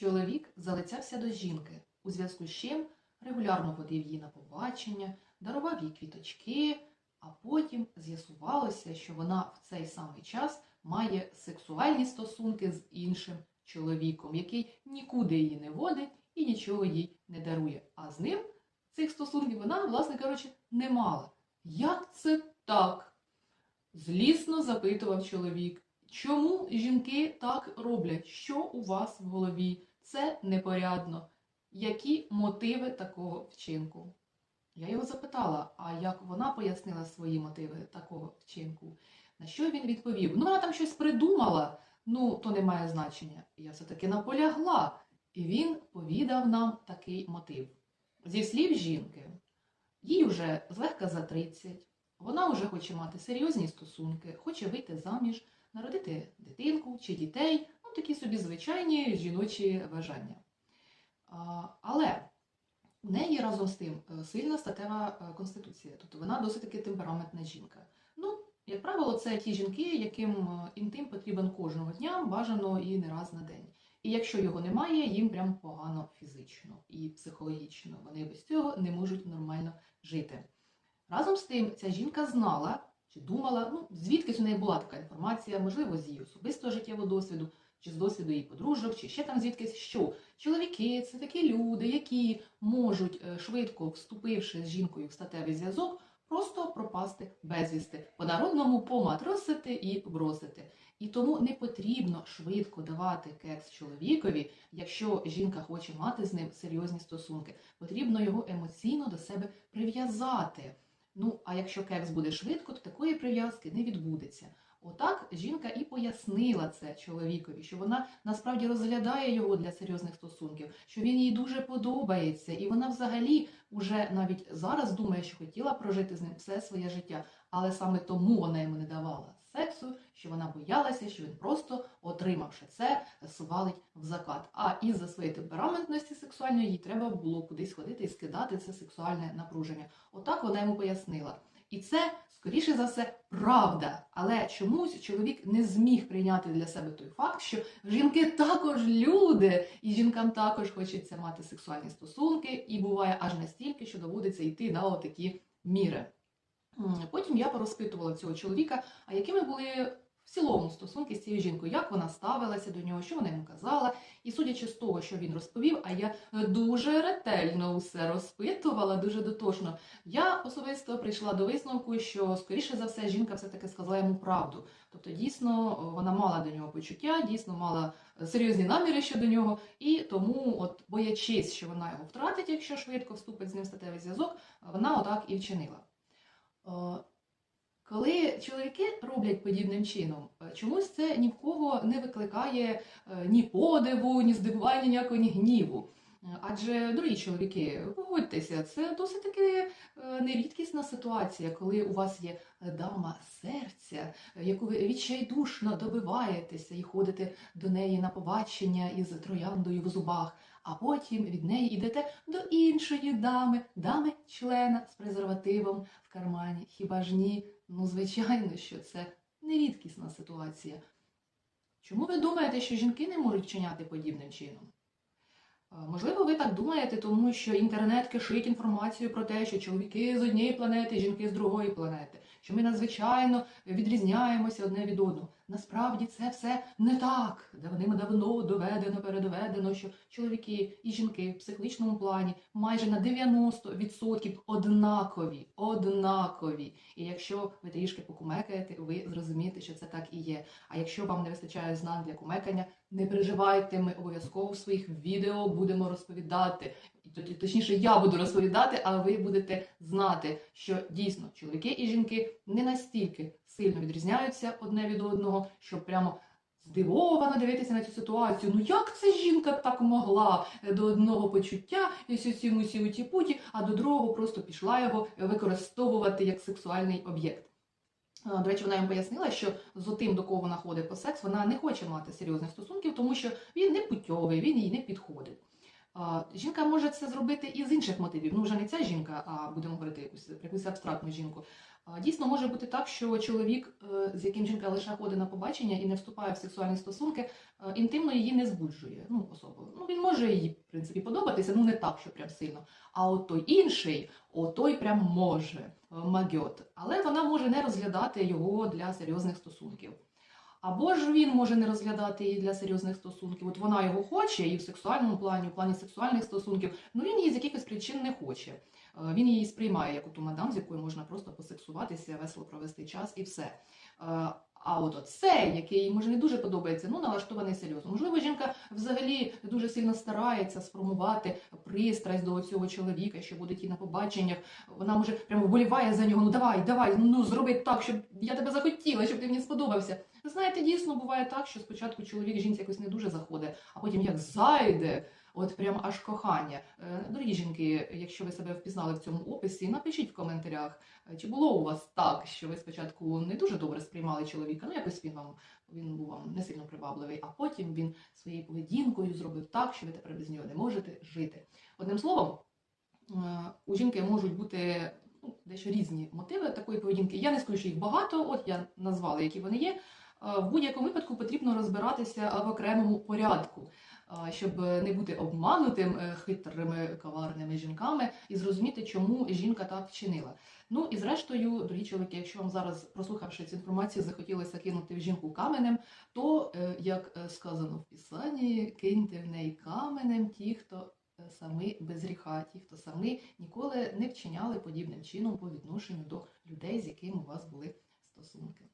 Чоловік залицявся до жінки, у зв'язку з чим регулярно водив її на побачення, дарував їй квіточки, а потім з'ясувалося, що вона в цей самий час має сексуальні стосунки з іншим чоловіком, який нікуди її не водить і нічого їй не дарує. А з ним цих стосунків вона, власне кажучи, не мала. Як це так? Злісно запитував чоловік. Чому жінки так роблять? Що у вас в голові? Це непорядно. Які мотиви такого вчинку? Я його запитала, а як вона пояснила свої мотиви такого вчинку? На що він відповів? Ну, вона там щось придумала, ну, то не має значення. Я все-таки наполягла. І він повідав нам такий мотив. Зі слів жінки, їй вже злегка за 30, вона вже хоче мати серйозні стосунки, хоче вийти заміж, народити дитинку чи дітей, ну такі собі звичайні жіночі бажання. Але у неї разом з тим е, сильна статева е, конституція, тобто вона досить таки темпераментна жінка. Ну, як правило, це ті жінки, яким е, інтим потрібен кожного дня, бажано і не раз на день. І якщо його немає, їм прям погано фізично і психологічно. Вони без цього не можуть нормально жити. Разом з тим, ця жінка знала чи думала, ну звідки ж у неї була така інформація, можливо, з її особистого життєвого досвіду, чи з досвіду її подружок, чи ще там звідкись, що чоловіки це такі люди, які можуть е, швидко вступивши з жінкою в статевий зв'язок, просто пропасти безвісти, по-народному поматросити і бросити. І тому не потрібно швидко давати кекс чоловікові, якщо жінка хоче мати з ним серйозні стосунки. Потрібно його емоційно до себе прив'язати. Ну, а якщо кекс буде швидко, то такої прив'язки не відбудеться. Отак жінка і пояснила це чоловікові, що вона насправді розглядає його для серйозних стосунків, що він їй дуже подобається, і вона взагалі уже навіть зараз думає, що хотіла прожити з ним все своє життя, але саме тому вона йому не давала сексу, що вона боялася, що він просто, отримавши це, свалить в закат. А із-за своєї темпераментності сексуальної їй треба було кудись ходити і скидати це сексуальне напруження. Отак вона йому пояснила. І це, скоріше за все, правда. Але чомусь чоловік не зміг прийняти для себе той факт, що жінки також люди, і жінкам також хочеться мати сексуальні стосунки, і буває аж настільки, що доводиться йти на отакі міри. Потім я порозпитувала цього чоловіка, а якими були цілому стосунки з цією жінкою, як вона ставилася до нього, що вона йому казала. І судячи з того, що він розповів, а я дуже ретельно усе розпитувала, дуже дотошно. Я особисто прийшла до висновку, що скоріше за все жінка все-таки сказала йому правду. Тобто, дійсно, вона мала до нього почуття, дійсно мала е, серйозні наміри щодо нього, і тому, от боячись, що вона його втратить, якщо швидко вступить з ним в статевий зв'язок, вона отак і вчинила. Коли чоловіки роблять подібним чином, е, чомусь це ні в кого не викликає е, ні подиву, ні здивування, ніякого, ні гніву. Е, Адже, дорогі чоловіки, погодьтеся, це досить таки нерідкісна ситуація, коли у вас є дама серця, яку ви відчайдушно добиваєтеся і ходите до неї на побачення із трояндою в зубах, а потім від неї йдете до іншої дами, дами члена з презервативом в кармані. Хіба ж ні? Ну, звичайно, що це нерідкісна ситуація. Чому ви думаєте, що жінки не можуть вчиняти подібним чином? Е, Можливо, ви так думаєте, тому що інтернет кишить інформацію про те, що чоловіки з однієї планети, жінки з другої планети, що ми надзвичайно відрізняємося одне від одного. Насправді це все не так. Давним-давно доведено, передоведено, що чоловіки і жінки в психологічному плані майже на 90% однакові, однакові. І якщо ви трішки покумекаєте, ви зрозумієте, що це так і є. А якщо вам не вистачає знань для кумекання, не переживайте, ми обов'язково в своїх відео будемо розповідати. Точніше, я буду розповідати, а ви будете знати, що дійсно чоловіки і жінки не настільки сильно відрізняються одне від одного, що прямо здивовано дивитися на цю ситуацію. Ну як це жінка так могла до одного почуття і усі мусі уті путі, а до другого просто пішла його використовувати як сексуальний об'єкт. До речі, вона їм пояснила, що з тим, до кого вона ходить по секс, вона не хоче мати серйозних стосунків, тому що він не путьовий, він їй не підходить. Жінка може це зробити і з інших мотивів. Ну, вже не ця жінка, а будемо говорити якусь, якусь абстрактну жінку. Дійсно, може бути так, що чоловік, е, з яким жінка лише ходить на побачення і не вступає в сексуальні стосунки, е, інтимно її не збуджує. Ну, особливо. Ну, він може їй, в принципі, подобатися, ну не так, що прям сильно. А от той інший, от той прям може, е, магьот. Але вона може не розглядати його для серйозних стосунків. Або ж він може не розглядати її для серйозних стосунків. От вона його хоче і в сексуальному плані, в плані сексуальних стосунків, ну він її з якихось причин не хоче. Е, Він її сприймає як ту мадам, з якою можна просто посексуватися, весело провести час і все. А от цей, який може не дуже подобається, ну налаштований серйозно. Можливо, жінка взагалі дуже сильно старається сформувати пристрасть до цього чоловіка, що буде йти на побаченнях. Вона може прямо вболіває за нього. Ну давай, давай, ну зроби так, щоб я тебе захотіла, щоб ти мені сподобався. Знаєте, дійсно буває так, що спочатку чоловік жінці якось не дуже заходить, а потім як зайде. От прям аж кохання. Е, Дорогі жінки, якщо ви себе впізнали в цьому описі, напишіть в коментарях, е, чи було у вас так, що ви спочатку не дуже добре сприймали чоловіка, ну якось він вам він був вам не сильно привабливий, а потім він своєю поведінкою зробив так, що ви тепер без нього не можете жити. Одним словом, е, у жінки можуть бути ну, дещо різні мотиви такої поведінки. Я не скажу, що їх багато, от я назвала, які вони є. В будь-якому випадку потрібно розбиратися в окремому порядку, щоб не бути обманутим е, хитрими коварними жінками і зрозуміти, чому жінка так вчинила. Ну і зрештою, дорогі чоловіки, якщо вам зараз, прослухавши цю інформацію, захотілося кинути в жінку каменем, то, е, як е, сказано в Писанні, киньте в неї каменем ті, хто е, самі без гріха, ті, хто самі ніколи не вчиняли подібним чином по відношенню до людей, з якими у вас були стосунки.